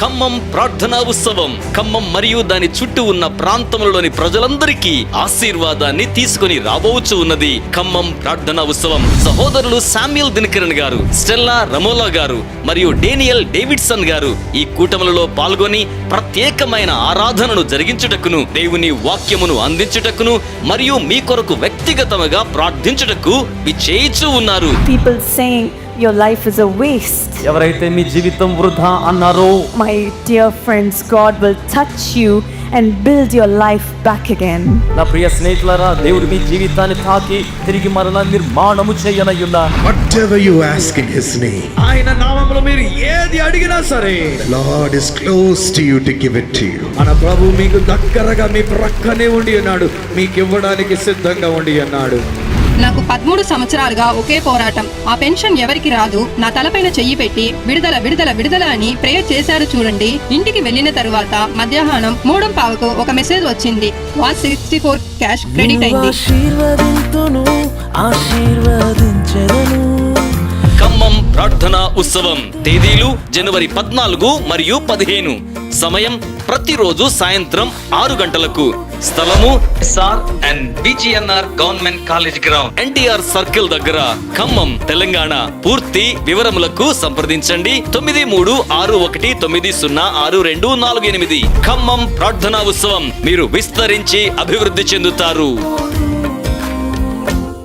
ఖమ్మం ప్రార్థనా ఉత్సవం. ఖమ్మం మరియు దాని చుట్టూ ఉన్న ప్రాంతములలోని ప్రజలందరికీ ఆశీర్వాదాన్ని తీసుకొని రాబోవచ్చు ఉన్నది. ఖమ్మం ప్రార్థనా ఉత్సవం. సహోదరులు శామ్యుల్ దినకరణ్ గారు స్టెల్లా రమోలా గారు మరియు డేనియల్ డేవిడ్సన్ గారు ఈ కూటములలో పాల్గొని ప్రత్యేకమైన ఆరాధనను జరిగించుటకును దేవుని వాక్యమును అందించుటకును మరియు మీ కొరకు వ్యక్తిగతముగా ప్రార్థించుటకు విచేయిచూ ఉన్నారు. People saying your life is a waste. ఎవరైతే మీ జీవితం వృధా అన్నారో My dear friends, God will touch you and build your life back again. నా ప్రియ స్నేహితులారా దేవుడు మీ జీవితాన్ని తాకి తిరిగి మరలా నిర్మాణము చేయనయ్యున్నారు Whatever you ask in His name, ఆయన నామములో మీరు ఏది అడిగినా సరే the Lord is close to you to give it to you. మన ప్రభు మీకు దగ్గరగా మీ ప్రక్కనే ఉండి ఉన్నాడు మీకు ఇవ్వడానికి సిద్ధంగా ఉండి ఉన్నాడు నాకు పదమూడు సంవత్సరాలుగా ఒకే పోరాటం. ఆ పెన్షన్ ఎవరికి రాదు? నా తలపైన చెయ్యి పెట్టి విడుదల విడుదల విడుదల అని ప్రేయర్ చేశారు చూడండి. ఇంటికి వెళ్ళిన తరువాత మధ్యాహ్నం మూడం పావుకు ఒక మెసేజ్ వచ్చింది. One sixty four cash credit అయింది. ఖమ్మం ప్రార్థనా ఉత్సవం తేదీలు జనవరి పద్నాలుగు మరియు పదిహేను. సమయం ప్రతిరోజు సాయంత్రం ఆరు గంటలకు. స్థలము SR and BGNR government college ground. NTR circle దగ్గర ఖమ్మం తెలంగాణ. పూర్తి వివరములకు సంప్రదించండి. తొమ్మిది మూడు ఆరు ఒకటి తొమ్మిది సున్నా ఆరు రెండు నాలుగు ఎనిమిది. ఖమ్మం ప్రార్థనా ఉత్సవం మీరు విస్తరించి అభివృద్ధి చెందుతారు.